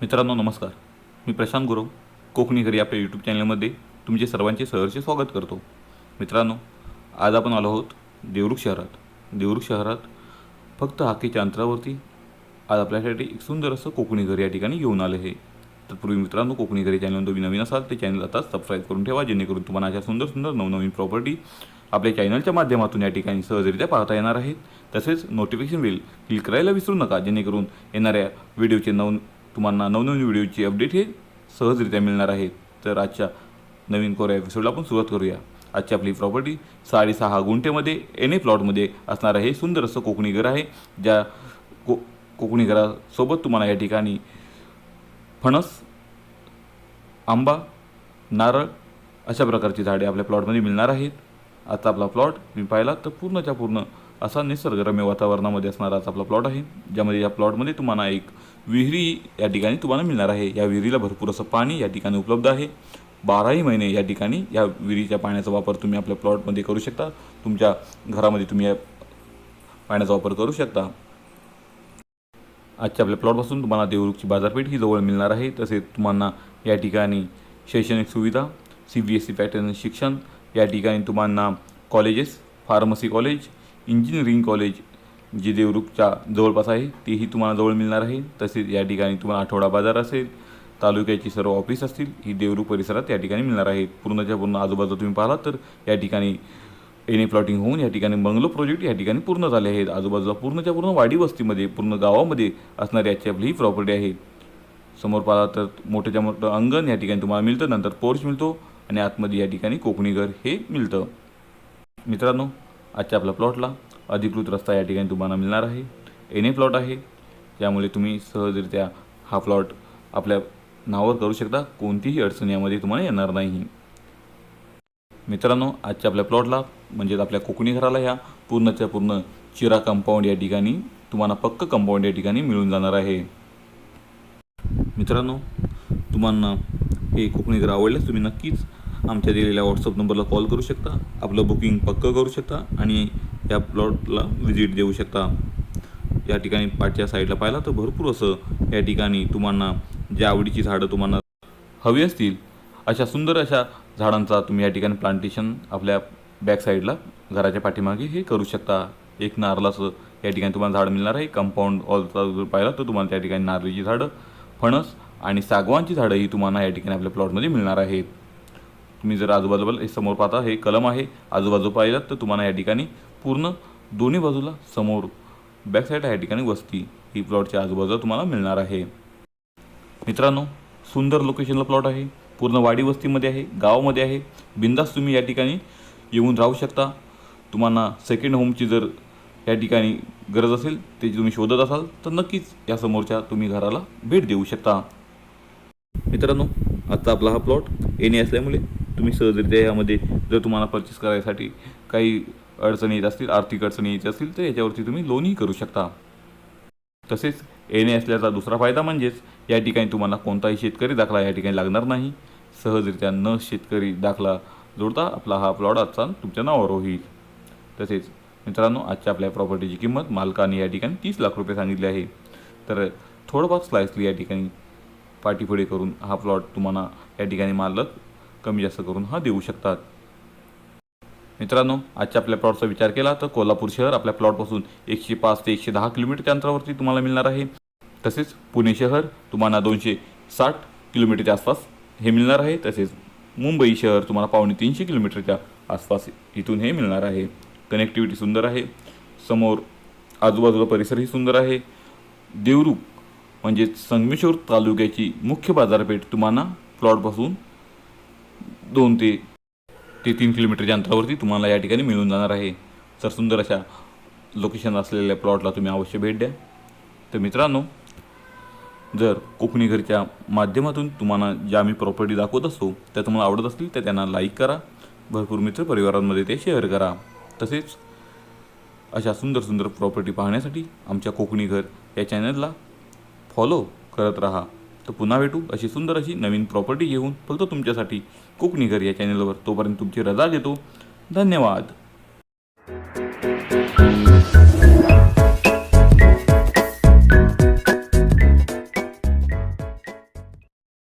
मित्रांनो नमस्कार. मी प्रशांत गुरव कोकणी घरी आपल्या यूट्यूब चॅनलमध्ये तुमचे सर्वांचे सहर्ष स्वागत करतो. मित्रांनो आज आपण आलो आहोत देवरुख शहरात. देवरुख शहरात फक्त हाकेच्या अंतरावरती आज आपल्यासाठी एक सुंदर असं कोकणी घर या ठिकाणी घेऊन आलं आहे. तर पूर्वी मित्रांनो कोकणी घरी चॅनल तुम्ही नवीन असाल ते चॅनल आता सबस्क्राईब करून ठेवा जेणेकरून तुम्हाला अशा सुंदर सुंदर नवनवीन प्रॉपर्टी आपल्या चॅनलच्या माध्यमातून या ठिकाणी सहजरित्या पाहता येणार आहेत. तसेच नोटिफिकेशन बिल क्लिक करायला विसरू नका जेणेकरून येणाऱ्या व्हिडिओचे नव तुम्हाला नवनवीन व्हिडिओची अपडेट हे सहजरित्या मिळणार आहेत तर आजच्या नवीन कोऱ्या एपिसोडला आपण सुरुवात करूया. आजची आपली प्रॉपर्टी साडेसहा गुंठेमध्ये एन ए प्लॉटमध्ये असणारं हे सुंदर असं कोकणी घर आहे. ज्या को कोकणी घरासोबत तुम्हाला या ठिकाणी फणस आंबा नारळ अशा प्रकारची झाडे आपल्या प्लॉटमध्ये मिळणार आहेत. आता आपला प्लॉट मी पाहिला तर पूर्णच्या पूर्ण असा निसर्गरम्य वातावरणामध्ये असणाराच आपला प्लॉट आहे ज्यामध्ये या प्लॉटमध्ये तुम्हाला एक विहिरी या ठिकाणी तुम्हाला मिळणार आहे. या विहिरीला भरपूर असं पाणी या ठिकाणी उपलब्ध आहे. बाराही महिने या ठिकाणी या विहिरीच्या पाण्याचा वापर तुम्ही आपल्या प्लॉटमध्ये करू शकता. तुमच्या घरामध्ये तुम्ही या पाण्याचा वापर करू शकता. आजच्या आपल्या प्लॉटपासून तुम्हाला देवरुखची बाजारपेठ ही जवळ मिळणार आहे. तसेच तुम्हाला या ठिकाणी शैक्षणिक सुविधा C B S C pattern शिक्षण या ठिकाणी तुम्हाला colleges pharmacy college engineering college जे देवरुखच्या जवळपास आहे तेही तुम्हाला जवळ मिळणार आहे. तसेच या ठिकाणी तुम्हाला आठवडा बाजार असेल तालुक्याची सर्व ऑफिस असतील ही देवरुख परिसरात या ठिकाणी मिळणार आहेत पूर्णच्या पूर्ण आजूबाजू तुम्ही पाहिला तर या ठिकाणी एने प्लॉटिंग होऊन या ठिकाणी बंगलो प्रोजेक्ट या ठिकाणी पूर्ण झाले आहेत. आजूबाजूला पूर्णच्या पूर्ण वाडी वस्तीमध्ये पूर्ण गावामध्ये असणारी याची आपली ही प्रॉपर्टी आहे. समोर पाहिला तर मोठ्याच्या मोठं अंगण या ठिकाणी तुम्हाला मिळतं नंतर पोर्च मिळतो आणि आतमध्ये या ठिकाणी कोकणी घर हे मिळतं. मित्रांनो आजच्या आपल्या प्लॉटला अधिकृत रस्ता या ठिकाणी तुम्हाला मिळणार आहे. एन ए प्लॉट आहे. त्यामुळे तुम्ही सहजरित्या हा प्लॉट आपल्या नावावर करू शकता. कोणतीही अडचण यामध्ये तुम्हाला येणार नाही. मित्रांनो आजच्या आपल्या प्लॉटला म्हणजेच आपल्या कोकणी घराला ह्या पूर्णच्या पूर्ण चिरा कंपाऊंड या ठिकाणी तुम्हाला पक्क कंपाऊंड या ठिकाणी मिळून जाणार आहे. मित्रांनो तुम्हाला हे कोकणी घर आवडल्यास तुम्ही नक्कीच आमच्या दिलेल्या व्हॉट्सअप नंबरला कॉल करू शकता. आपलं बुकिंग पक्कं करू शकता आणि या प्लॉटला व्हिजिट देऊ शकता. या ठिकाणी पाठच्या साईडला पाहिला तर भरपूर असं या ठिकाणी तुम्हाला ज्या आवडीची झाडं तुम्हाला हवी असतील अशा सुंदर अशा झाडांचा तुम्ही या ठिकाणी प्लांटेशन आपल्या बॅक साईडला घराच्या पाठीमागे हे करू शकता. एक नारलाचं या ठिकाणी तुम्हाला झाड मिळणार आहे. कंपाऊंड ऑलचा जर पाहिला तर तुम्हाला त्या ठिकाणी नारळीची झाडं फणस आणि सागवानची झाडं ही तुम्हाला या ठिकाणी आपल्या प्लॉटमध्ये मिळणार आहेत. तुम्ही जर आजूबाजूला हे समोर पाहता हे कलम आहे आजूबाजू पाहिलात तर तुम्हाला या ठिकाणी पूर्ण दोन्ही बाजूला समोर बॅकसाईड या ठिकाणी वस्ती. ही प्लॉटच्या आजूबाजूला तुम्हाला मिळणार आहे. मित्रांनो सुंदर लोकेशनला प्लॉट आहे. पूर्ण वाडी वस्तीमध्ये आहे गावामध्ये आहे. बिंदास तुम्ही या ठिकाणी येऊन राहू शकता. तुम्हाला सेकंड होमची जर या ठिकाणी गरज असेल ते तुम्ही शोधत असाल तर नक्कीच या समोरच्या तुम्ही घराला भेट देऊ शकता. मित्रांनो आजचा आपला हा प्लॉट येणे असल्यामुळे तुम्ही सहजरित्या यामध्ये जर तुम्हाला परचेस करायसाठी काही अडचणी येत असतील आर्थिक अडचणी येत असतील तर याच्यावरती तुम्ही लोनही करू शकता. तसेच येणे असल्याचा दुसरा फायदा म्हणजेच या ठिकाणी तुम्हाला कोणताही शेतकरी दाखला या ठिकाणी लागणार नाही. सहजरित्या न शेतकरी दाखला जोडता आपला हा प्लॉट आजचा तुमच्या नावावर होईल. तसेच मित्रांनो आजच्या आपल्या प्रॉपर्टीची किंमत मालकाने या ठिकाणी तीस लाख रुपये सांगितले आहे. तर थोडंफार स्लायसली या ठिकाणी पाठीपुढे करून हा प्लॉट तुम्हाला या ठिकाणी मालक कमी जास्त करून हा देऊ शकतात. मित्रांनो आजच्या आपल्या प्लॉटचा विचार केला तर कोल्हापूर शहर आपल्या प्लॉटपासून एकशे पाच ते एकशे दहा किलोमीटरच्या अंतरावरती तुम्हाला मिळणार आहे. तसेच पुणे शहर तुम्हाला दोनशे साठ किलोमीटरच्या आसपास हे मिळणार आहे. तसेच मुंबई शहर तुम्हाला पावणे तीनशे किलोमीटरच्या आसपास इथून हे मिळणार आहे. कनेक्टिव्हिटी सुंदर आहे. समोर आजूबाजूला परिसरही सुंदर आहे. देवरूख म्हणजे संगमेश्वर तालुक्याची मुख्य बाजारपेठ तुम्हाला प्लॉटपासून दोन ते ते तीन किलोमीटरच्या अंतरावरती तुम्हाला या ठिकाणी मिळून जाणार आहे. तर सुंदर अशा लोकेशन असलेल्या प्लॉटला तुम्ही अवश्य भेट द्या. तर मित्रांनो जर कोकणी घरच्या माध्यमातून तुम्हाला ज्या आम्ही प्रॉपर्टी दाखवत असतो त्या तुम्हाला आवडत असतील तर त्यांना लाईक करा. भरपूर मित्र परिवारांमध्ये ते शेअर करा. तसेच अशा सुंदर सुंदर प्रॉपर्टी पाहण्यासाठी आमच्या कोकणी घर या चॅनलला फॉलो करत राहा. तर पुन्हा भेटू. अशी सुंदर अशी नवीन प्रॉपर्टी घेऊन फक्त तुमच्यासाठी कोकणी घर या चॅनलवर तोपर्यंत तुमची रजा घेतो. धन्यवाद.